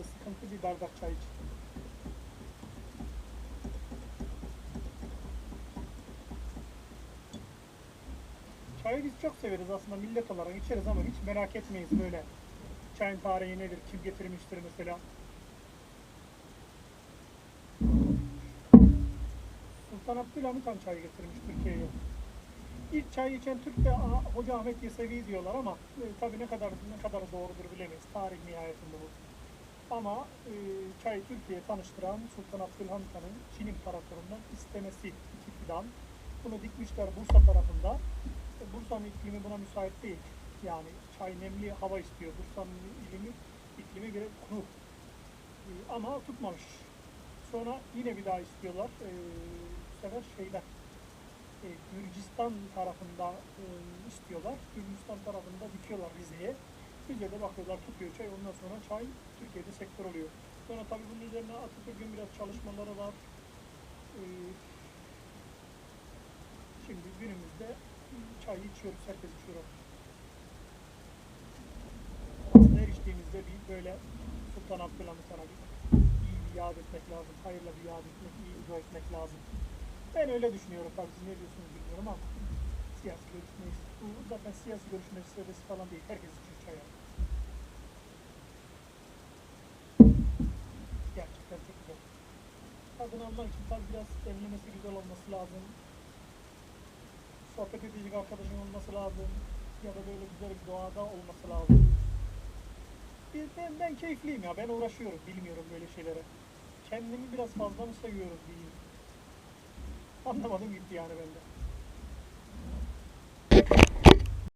olunca sıkıntı bir bardak çay için. Çayı biz çok severiz aslında millet olarak içeriz ama hiç merak etmeyiz böyle. Çayın tarihi nedir, kim getirmiştir mesela. Sultan Abdülhamit Han çayı getirmiş Türkiye'ye. İlk çay içen Türk de "Aa, Hoca Ahmet Yesevi diyorlar ama e, tabii ne kadar ne kadar doğrudur bilemeyiz. Tarih nihayetinde bu. Ama e, çayı Türkiye'ye tanıştıran Sultan Abdülhamit Han'ın Çin İmparatorundan istemesi iki fidan. Bunu dikmişler Bursa tarafında. E, Bursa'nın iklimi buna müsait değil. Yani çay nemli hava istiyor. Bursa'nın iklimi, iklimi göre kuru. E, ama tutmamış. Sonra yine bir daha istiyorlar. E, bu sefer şeyden e, Gürcistan tarafında e, istiyorlar. Gürcistan tarafında dikiyorlar Rize'ye. Rize'de bakıyorlar tutuyor çay. Ondan sonra çay Türkiye'de sektör oluyor. Sonra tabii bunun üzerine Atatürk'ün biraz çalışmaları var. E, şimdi günümüzde çayı içiyoruz. Herkes içiyor. Her içtiğimizde bir böyle Sultan Abdülhamit Han'a bir iyi bir yad etmek lazım. Hayırla bir yad etmek, iyi dua etmek lazım. Ben öyle düşünüyorum tabii siz ne diyorsunuz bilmiyorum ama siyasi görüş neyse. Bu zaten siyasi görüş meselesi falan değil. Herkes için çay yani. Gerçekten çok güzel. Almak için tabii biraz demlemesi güzel olması lazım. Sohbet edecek arkadaşın olması lazım. Ya da böyle güzel bir doğada olması lazım. Bir, ben, ben keyifliyim ya. Ben uğraşıyorum. Bilmiyorum böyle şeylere. Kendimi biraz fazla mı seviyorum diyeyim. Anlamadım gitti yani bende.